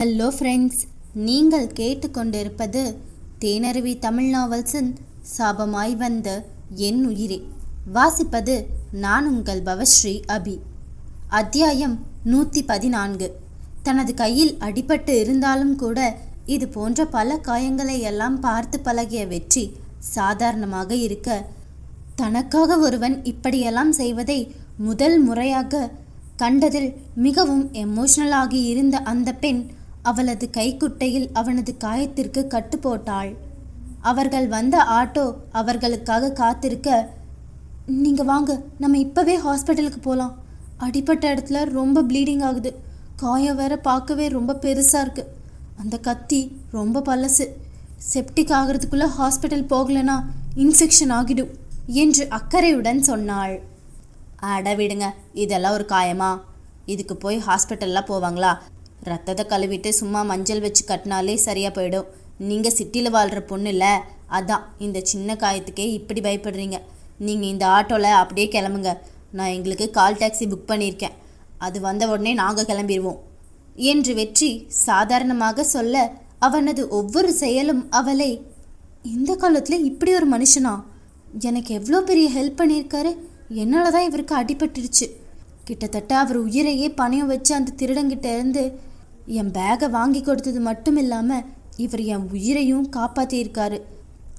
Hello friends நீங்கள் கேட்டுக்கொண்டிருப்பது தேனருவி தமிழ் நாவல்ஸின் சாபமாய் வந்த என் உயிரே. வாசிப்பது நான் உங்கள் பவஸ்ரீ அபி. அத்தியாயம் நூற்றி பதினான்கு தனது கையில் அடிபட்டு இருந்தாலும் கூட இது போன்ற பல காயங்களை எல்லாம் பார்த்து பழகிய வெற்றி சாதாரணமாக இருக்க தனக்காக ஒருவன் இப்படியெல்லாம் செய்வதை முதல் முறையாக கண்டதில் மிகவும் எமோஷனலாகி இருந்த அந்த பெண் அவளது கைக்குட்டையில் அவனது காயத்திற்கு கட்டு போட்டாள் அவர்கள் வந்த ஆட்டோ அவர்களுக்காக காத்திருக்க நீங்கள் வாங்க நம்ம இப்போவே ஹாஸ்பிட்டலுக்கு போகலாம் அடிப்பட்ட இடத்துல ரொம்ப ப்ளீடிங் ஆகுது. காயம் வேற பார்க்கவே ரொம்ப பெருசாக இருக்கு. அந்த கத்தி ரொம்ப பழசு. செப்டிக் ஆகிறதுக்குள்ளே ஹாஸ்பிட்டல் போகலனா இன்ஃபெக்ஷன் ஆகிடும் என்று அக்கறையுடன் சொன்னாள். அட விடுங்க இதெல்லாம் ஒரு காயமா? இதுக்கு போய் ஹாஸ்பிட்டல்லாம் போவாங்களா? ரத்தத்தை கழுவிட்டு சும்மா மஞ்சள் வச்சு கட்டினாலே சரியாக போயிடும். நீங்கள் சிட்டியில் வாழ்கிற பொண்ணு இல்லை அதான் இந்த சின்ன காயத்துக்கே இப்படி பயப்படுறீங்க. நீங்கள் இந்த ஆட்டோவில் அப்படியே கிளம்புங்க. நான் எங்களுக்கு கால் டாக்ஸி புக் பண்ணியிருக்கேன். அது வந்த உடனே நாங்கள் கிளம்பிடுவோம் என்று வெற்றி சாதாரணமாக சொல்ல அவனது ஒவ்வொரு செயலும் அவளை இந்த காலத்தில் இப்படி ஒரு மனுஷனா? எனக்கு எவ்வளோ பெரிய ஹெல்ப் பண்ணியிருக்காரு. என்னால் தான் இவருக்கு அடிபட்டுருச்சு. கிட்டத்தட்ட அவர் உயிரையே பணயம் வச்சு அந்த திருடங்கிட்ட இருந்து என் பேகை வாங்கி கொடுத்தது மட்டும் இல்லாமல் இவர் என் உயிரையும் காப்பாற்றியிருக்காரு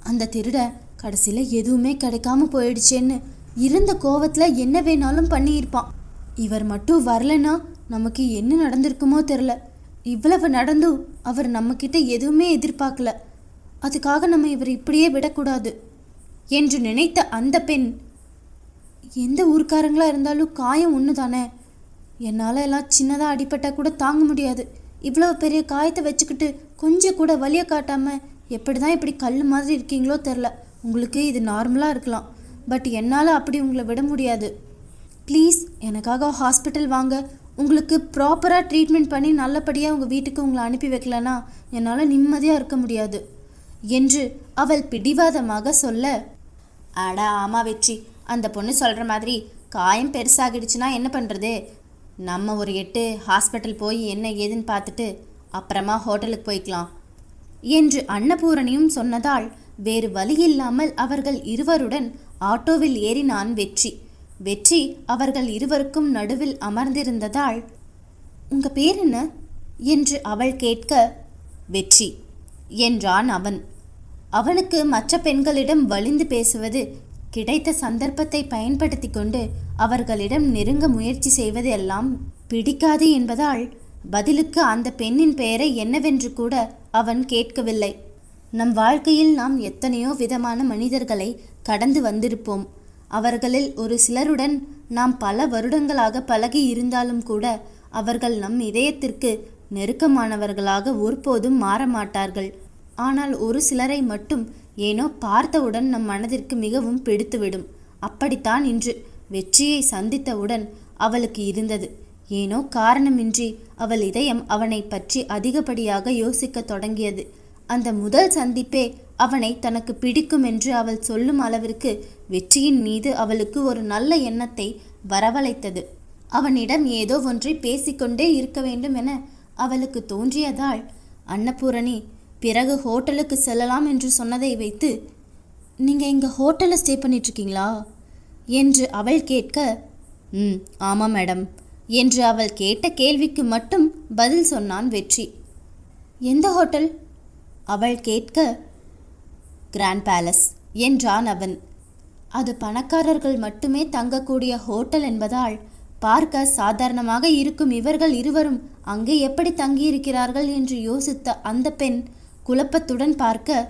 அந்த திருட கடைசியில் எதுவுமே கிடைக்காம போயிடுச்சேன்னு இருந்த கோவத்தில் என்ன வேணாலும் பண்ணியிருப்பான். இவர் மட்டும் வரலன்னா நமக்கு என்ன நடந்திருக்குமோ தெரில இவ்வளவு நடந்தும் அவர் நம்மக்கிட்ட எதுவுமே எதிர்பார்க்கல. அதுக்காக நம்ம இவர் இப்படியே விடக்கூடாது என்று நினைத்த அந்த பெண் எந்த ஊர்க்காரங்களாக இருந்தாலும் காயம் ஒன்று தானே என்னால் எல்லாம் சின்னதாக அடிபட்டால் கூட தாங்க முடியாது. இவ்வளோ பெரிய காயத்தை வச்சுக்கிட்டு கொஞ்சம் கூட வலியை காட்டாமல் எப்படி தான் இப்படி கல் மாதிரி இருக்கீங்களோ தெரில. உங்களுக்கு இது நார்மலாக இருக்கலாம். பட் என்னால் அப்படி உங்களை விட முடியாது. ப்ளீஸ் எனக்காக ஹாஸ்பிட்டல் வாங்க. உங்களுக்கு ப்ராப்பராக ட்ரீட்மெண்ட் பண்ணி நல்லபடியாக உங்கள் வீட்டுக்கு உங்களை அனுப்பி வைக்கலனா என்னால் நிம்மதியாக இருக்க முடியாது. என்று அவள் பிடிவாதமாக சொல்ல அட ஆமா வெற்றி அந்த பொண்ணு சொல்கிற மாதிரி காயம் பெருசாகிடுச்சுன்னா என்ன பண்ணுறது நம்ம ஒரு எட்டு ஹாஸ்பிட்டல் போய் என்ன ஏதுன்னு பார்த்துட்டு அப்புறமா ஹோட்டலுக்கு போய்க்கலாம் என்று அன்னபூரணியும் சொன்னதால் வேறு வழியில்லாமல் அவர்கள் இருவருடன் ஆட்டோவில் ஏறினான் வெற்றி. வெற்றி அவர்கள் இருவருக்கும் நடுவில் அமர்ந்திருந்ததால் உங்க பேர் என்ன? என்று அவள் கேட்க வெற்றி என்றான் அவன். அவனுக்கு மற்ற பெண்களிடம் வலிந்து பேசுவது கிடைத்த சந்தர்ப்பத்தை பயன்படுத்தி கொண்டு அவர்களிடம் நெருங்க முயற்சி செய்வது எல்லாம் பிடிக்காது என்பதால் பதிலுக்கு அந்த பெண்ணின் பெயரை என்னவென்று கூட அவன் கேட்கவில்லை. நம் வாழ்க்கையில் நாம் எத்தனையோ விதமான மனிதர்களை கடந்து வந்திருப்போம். அவர்களில் ஒரு சிலருடன் நாம் பல வருடங்களாக பழகி இருந்தாலும் கூட அவர்கள் நம் இதயத்திற்கு நெருக்கமானவர்களாக ஒருபோதும் மாற மாட்டார்கள். ஆனால் ஒரு சிலரை மட்டும் ஏனோ பார்த்தவுடன் நம் மனதிற்கு மிகவும் பிடித்துவிடும். அப்படித்தான் இன்று வெற்றியை சந்தித்தவுடன் அவளுக்கு இருந்தது. ஏனோ காரணமின்றி அவள் இதயம் அவனை பற்றி அதிகப்படியாக யோசிக்க தொடங்கியது. அந்த முதல் சந்திப்பே அவனை தனக்கு பிடிக்கும் என்று அவள் சொல்லும் அளவிற்கு வெற்றியின் மீது அவளுக்கு ஒரு நல்ல எண்ணத்தை வரவழைத்தது. அவனிடம் ஏதோ ஒன்றை பேசிக்கொண்டே இருக்க வேண்டும் என அவளுக்கு தோன்றியதால் அன்னபூரணி பிறகு ஹோட்டலுக்கு செல்லலாம் என்று சொன்னதை வைத்து நீங்கள் இங்கே ஹோட்டலில் ஸ்டே பண்ணிட்டுருக்கீங்களா? என்று அவள் கேட்க ம் ஆமாம் மேடம். என்று அவள் கேட்ட கேள்விக்கு மட்டும் பதில் சொன்னான் வெற்றி. எந்த ஹோட்டல்? அவள் கேட்க கிராண்ட் பேலஸ் என்றான் அவன். அது பணக்காரர்கள் மட்டுமே தங்கக்கூடிய ஹோட்டல் என்பதால் பார்க்க சாதாரணமாக இருக்கும் இவர்கள் இருவரும் அங்கே எப்படி தங்கியிருக்கிறார்கள்? என்று யோசித்த அந்த பெண் குழப்பத்துடன் பார்க்க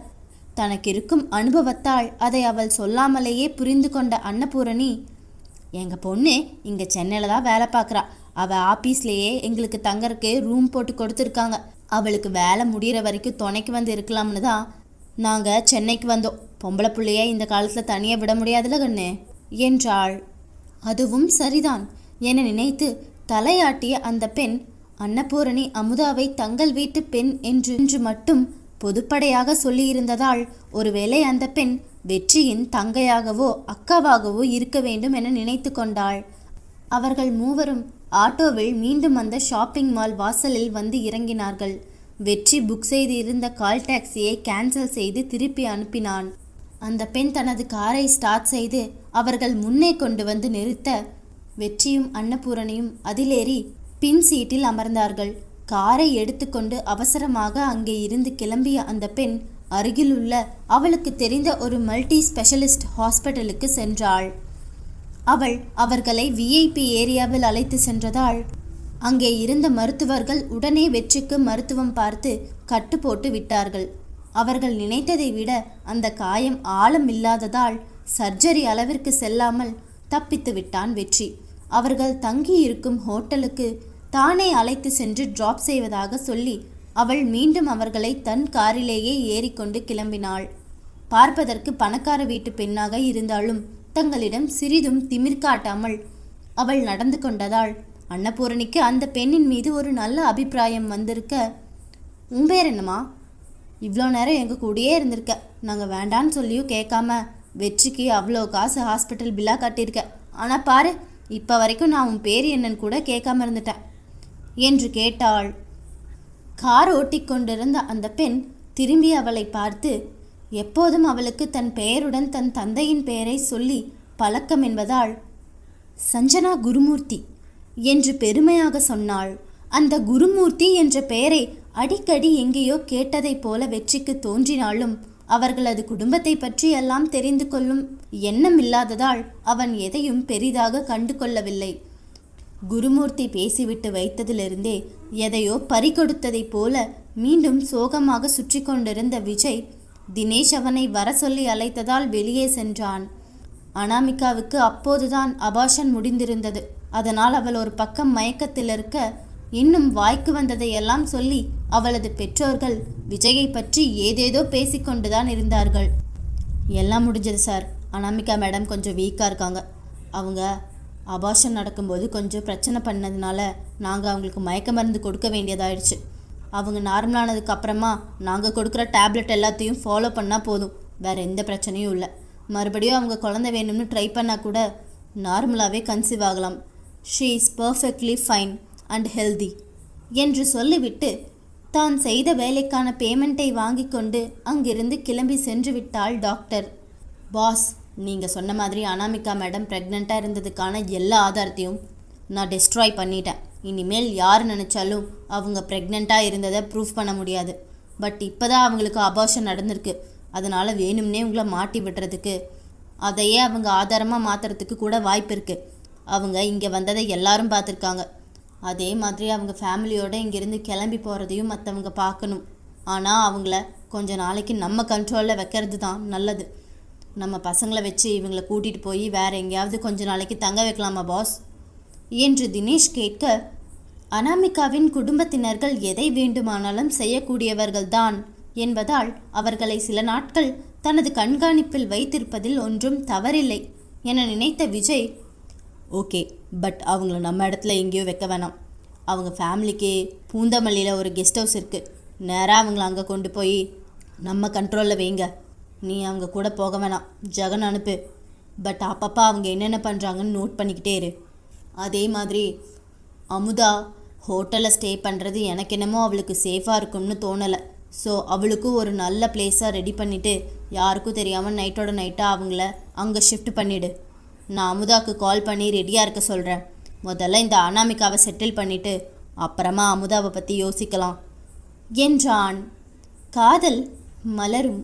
தனக்கிருக்கும் அனுபவத்தால் அதை அவள் சொல்லாமலேயே புரிந்து கொண்ட அன்னபூரணி எங்கள் பொண்ணு இங்கே சென்னையில் தான் வேலை பார்க்குறா. அவள் ஆஃபீஸ்லேயே எங்களுக்கு தங்கறக்கு ரூம் போட்டு கொடுத்துருக்காங்க. அவளுக்கு வேலை முடிகிற வரைக்கும் துணைக்கு வந்து இருக்கலாம்னு தான் நாங்கள் சென்னைக்கு வந்தோம். பொம்பளை பிள்ளைய இந்த காலத்தில் தனியாக விட முடியாதுல கண்ணு என்றாள். அதுவும் சரிதான் என நினைத்து தலையாட்டிய அந்த பெண் அன்னபூரணி அமுதாவை தங்கள் வீட்டு பெண் என்று என்று மட்டும் பொதுப்படையாக சொல்லியிருந்ததால் ஒருவேளை அந்த பெண் வெற்றியின் தங்கையாகவோ அக்காவாகவோ இருக்க வேண்டும் என நினைத்து கொண்டாள். அவர்கள் மூவரும் ஆட்டோவில் மீண்டும் அந்த ஷாப்பிங் மால் வாசலில் வந்து இறங்கினார்கள். வெற்றி புக் செய்து இருந்த கால் டாக்ஸியை கேன்சல் செய்து திருப்பி அனுப்பினான். அந்த பெண் தனது காரை ஸ்டார்ட் செய்து அவர்கள் முன்னே கொண்டு வந்து நிறுத்த வெற்றியும் அன்னபூரணியும் அதிலேறி பின் சீட்டில் அமர்ந்தார்கள். காரை எடுத்துக்கொண்டு அவசரமாக அங்கே இருந்து கிளம்பிய அந்த பெண் அருகிலுள்ள அவளுக்கு தெரிந்த ஒரு மல்டி ஸ்பெஷலிஸ்ட் ஹாஸ்பிட்டலுக்கு சென்றாள். அவள் அவர்களை விஐபி ஏரியாவில் அழைத்து சென்றதால் அங்கே இருந்த மருத்துவர்கள் உடனே வெற்றிக்கு மருத்துவம் பார்த்து கட்டு போட்டு விட்டார்கள். அவர்கள் நினைத்ததை விட அந்த காயம் ஆழம் இல்லாததால் சர்ஜரி அளவிற்கு செல்லாமல் தப்பித்து விட்டான் வெற்றி. அவர்கள் தங்கியிருக்கும் ஹோட்டலுக்கு தானே அழைத்து சென்று டிராப் செய்வதாக சொல்லி அவள் மீண்டும் அவர்களை தன் காரிலேயே ஏறிக்கொண்டு கிளம்பினாள். பார்ப்பதற்கு பணக்கார வீட்டு பெண்ணாக இருந்தாலும் தங்களிடம் சிறிதும் திமிர் காட்டாமல் அவள் நடந்து கொண்டதால் அன்னபூரணிக்கு அந்த பெண்ணின் மீது ஒரு நல்ல அபிப்பிராயம் வந்திருக்க உன் பேர் என்னம்மா? இவ்வளோ நேரம் எங்கள் கூடயே இருந்திருக்க. நாங்கள் வேண்டான்னு சொல்லியும் கேட்காம வெற்றிக்கு அவ்வளோ காசு ஹாஸ்பிட்டல் பில்லாக கட்டியிருக்க. ஆனால் பாரு இப்போ வரைக்கும் நான் உன் பேர் என்னன்னு கூட கேட்காம இருந்துட்டேன். என்று கேட்டாள். கார் ஓட்டிக்கொண்டிருந்த அந்த பெண் திரும்பி அவளை பார்த்து எப்போதும் அவளுக்கு தன் பெயருடன் தன் தந்தையின் பெயரை சொல்லி பழக்கம் என்பதால் சஞ்சனா குருமூர்த்தி என்று பெருமையாக சொன்னாள். அந்த குருமூர்த்தி என்ற பெயரை அடிக்கடி எங்கேயோ கேட்டதைப் போல வெற்றிக்கு தோன்றினாலும் அவர்களது குடும்பத்தை பற்றி எல்லாம் தெரிந்து கொள்ளும் எண்ணம் இல்லாததால் அவன் எதையும் பெரிதாக கண்டு கொள்ளவில்லை குருமூர்த்தி பேசிவிட்டு வைத்ததிலிருந்தே எதையோ பறிகொடுத்ததைப் போல மீண்டும் சோகமாக சுற்றி கொண்டிருந்த விஜய் தினேஷ் அவனை வர சொல்லி அழைத்ததால் வெளியே சென்றான். அனாமிகாவுக்கு அப்போதுதான் அபாஷன் முடிந்திருந்தது. அதனால் அவள் ஒரு பக்கம் மயக்கத்தில் இருக்க இன்னும் வாய்க்கு வந்ததையெல்லாம் சொல்லி அவளது பெற்றோர்கள் விஜயை பற்றி ஏதேதோ பேசிக்கொண்டுதான் இருந்தார்கள். எல்லாம் முடிஞ்சது சார். அனாமிகா மேடம் கொஞ்சம் வீக்காக இருக்காங்க. அவங்க அபாஷன் நடக்கும்போது கொஞ்சம் பிரச்சனை பண்ணதுனால நாங்கள் அவங்களுக்கு மயக்க மருந்து கொடுக்க வேண்டியதாயிடுச்சு. அவங்க நார்மலானதுக்கு அப்புறமா நாங்கள் கொடுக்குற டேப்லெட் எல்லாத்தையும் ஃபாலோ பண்ணால் போதும். வேறு எந்த பிரச்சனையும் இல்லை. மறுபடியும் அவங்க குழந்தை வேணும்னு ட்ரை பண்ணால் கூட நார்மலாகவே கன்சீவ் ஆகலாம். She is perfectly fine and healthy என்று சொல்லிவிட்டு தான் செய்த வேலைக்கான பேமெண்ட்டை வாங்கி கொண்டு அங்கிருந்து கிளம்பி சென்று விட்டாள் டாக்டர் பாஸ் நீங்கள் சொன்ன மாதிரி அனாமிகா மேடம் ப்ரெக்னெண்ட்டாக இருந்ததுக்கான எல்லா ஆதாரத்தையும் நான் டெஸ்ட்ராய் பண்ணிட்டேன். இனிமேல் யார் நினச்சாலும் அவங்க ப்ரெக்னெண்ட்டாக இருந்ததை ப்ரூஃப் பண்ண முடியாது. பட் இப்போ தான் அவங்களுக்கு அபார்ஷன் நடந்திருக்கு. அதனால் வேணும்னே உங்களை மாட்டி விடுறதுக்கு அதையே அவங்க ஆதாரமாக மாற்றுறதுக்கு கூட வாய்ப்பு இருக்குது அவங்க இங்கே வந்ததை எல்லாரும் பார்த்துருக்காங்க. அதே மாதிரி அவங்க ஃபேமிலியோடு இங்கேருந்து கிளம்பி போகிறதையும் மற்றவங்க பார்க்கணும். ஆனால் அவங்கள கொஞ்ச நாளைக்கு நம்ம கண்ட்ரோலில் வைக்கிறது தான் நல்லது. நம்ம பசங்களை வச்சு இவங்களை கூட்டிகிட்டு போய் வேறு எங்கேயாவது கொஞ்ச நாளைக்கு தங்க வைக்கலாமா பாஸ் என்று தினேஷ் கேட்க அனாமிகாவின் குடும்பத்தினர்கள் எதை வேண்டுமானாலும் செய்யக்கூடியவர்கள்தான் என்பதால் அவர்களை சில நாட்கள் தனது கண்காணிப்பில் வைத்திருப்பதில் ஒன்றும் தவறில்லை என நினைத்த விஜய் ஓகே பட் அவங்கள நம்ம இடத்துல எங்கேயோ வைக்க வேணாம். அவங்க ஃபேமிலிக்கு பூந்தமல்லியில் ஒரு கெஸ்ட் ஹவுஸ் இருக்குது நேராக அவங்கள அங்கே கொண்டு போய் நம்ம கண்ட்ரோலில் வைங்க. நீ அவங்க கூட போக வேணாம். ஜெகன் அனுப்பு. பட் அப்பப்போ அவங்க என்னென்ன பண்ணுறாங்கன்னு நோட் பண்ணிக்கிட்டே இரு. அதே மாதிரி அமுதா ஹோட்டலில் ஸ்டே பண்ணுறது எனக்கு என்னமோ அவளுக்கு சேஃபாக இருக்கும்னு தோணலை. ஸோ அவளுக்கும் ஒரு நல்ல பிளேஸாக ரெடி பண்ணிவிட்டு யாருக்கும் தெரியாமல் நைட்டோட நைட்டாக அவங்கள அங்கே ஷிஃப்ட் பண்ணிவிடு நான் அமுதாவுக்கு கால் பண்ணி ரெடியாக இருக்க சொல்கிறேன் முதல்ல இந்த அனாமிகாவை செட்டில் பண்ணிவிட்டு அப்புறமா அமுதாவை பற்றி யோசிக்கலாம். என்றான். காதல் மலரும்.